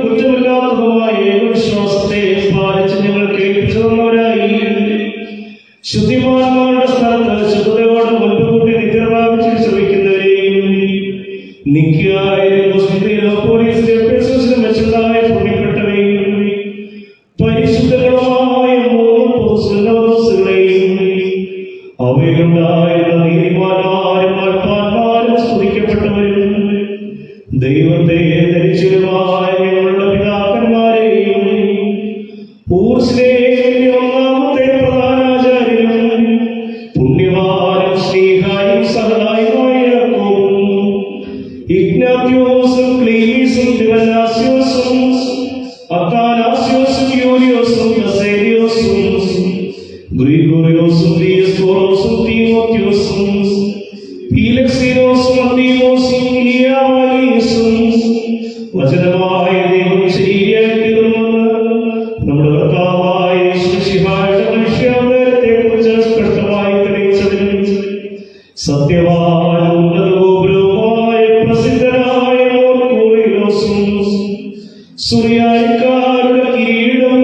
കുറ്റമില്ലാത്തതുമായ ഏകവിശ്വാസത്തെ പാലിച്ച് ഞങ്ങൾ കേൾപ്പിച്ചു തന്നവരായി ശുദ്ധിമാന്മാരുടെ സ്ഥലത്ത് ശുദ്ധതയോടെ മുൻകൂട്ടി നിദ്ര പ്രാപിച്ച് ശ്രമിക്കുന്നവരെയും നിത്യായാലും മുസ്ലിം പോലീസിലെ എഫേസോസിലും വെച്ചുണ്ടായ പുണ്യപ്പെട്ടവയും പരിശുദ്ധങ്ങളുമായ മൂന്ന് പുസ്തകങ്ങളെയും അവയിലുണ്ടായിരുന്ന ദൈവത്തെ ഞങ്ങളുടെ പിതാക്കന്മാരെയും ഊർസ്ലേമിന്റെ സത്യവാൻ ഉന്നതഗോപുരവുമായ പ്രസിദ്ധനായ സുറിയാനിക്കാരുടെ കിരീടം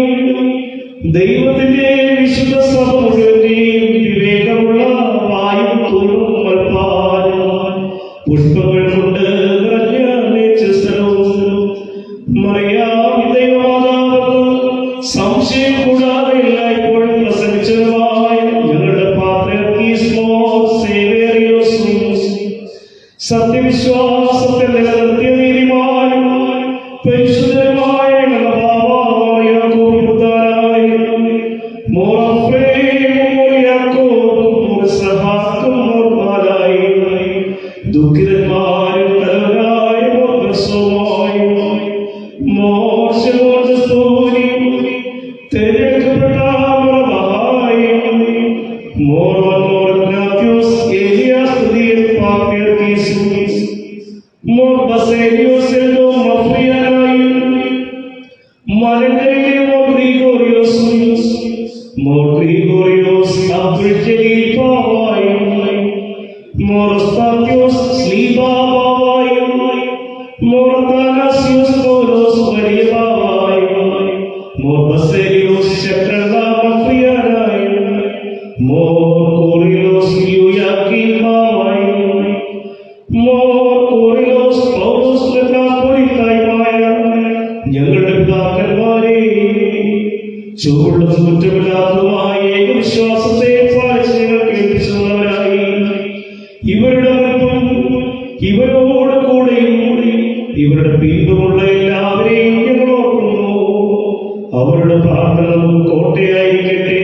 ദൈവത്തിന്റെ വിശുദ്ധ സഭ വിവേകമുള്ള വായും മൽപ്പാലും പുഷ്പങ്ങൾ സത്യവിശ്വാസത്തെ നിലനിർത്തിയ നീതിമാനും പരിശുദ്ധമായ ഞങ്ങളുടെ യാക്കോബുദാനായ മോറഫ്രേയും യാക്കോബും മോർസഹാക്കും മോർമാലായി ദുഃഖിതന്മാരും തലവനായ മോർബസോമായും മോശമോർദസ്തോനിയും തിരഞ്ഞെടുക്കപ്പെട്ട മോറബഹായും Moran മോർഗ്നാത്യോസ് Mortanas y oscuros, venid ചൂടും കുറ്റമില്ലാത്തതുമായ ഏകവിശ്വാസത്തെ പാലിച്ച് ഞങ്ങൾ കേൾപ്പിച്ചവരായി ഇവരുടെ മുൻപും ഇവരോട് കൂടെയും ഇവരുടെ പിൻപുമുള്ള എല്ലാവരെയും ഞങ്ങൾ ഓർക്കുന്നു. അവരുടെ പ്രാർത്ഥന കോട്ടയായിരിക്കട്ടെ. കോട്ടയായി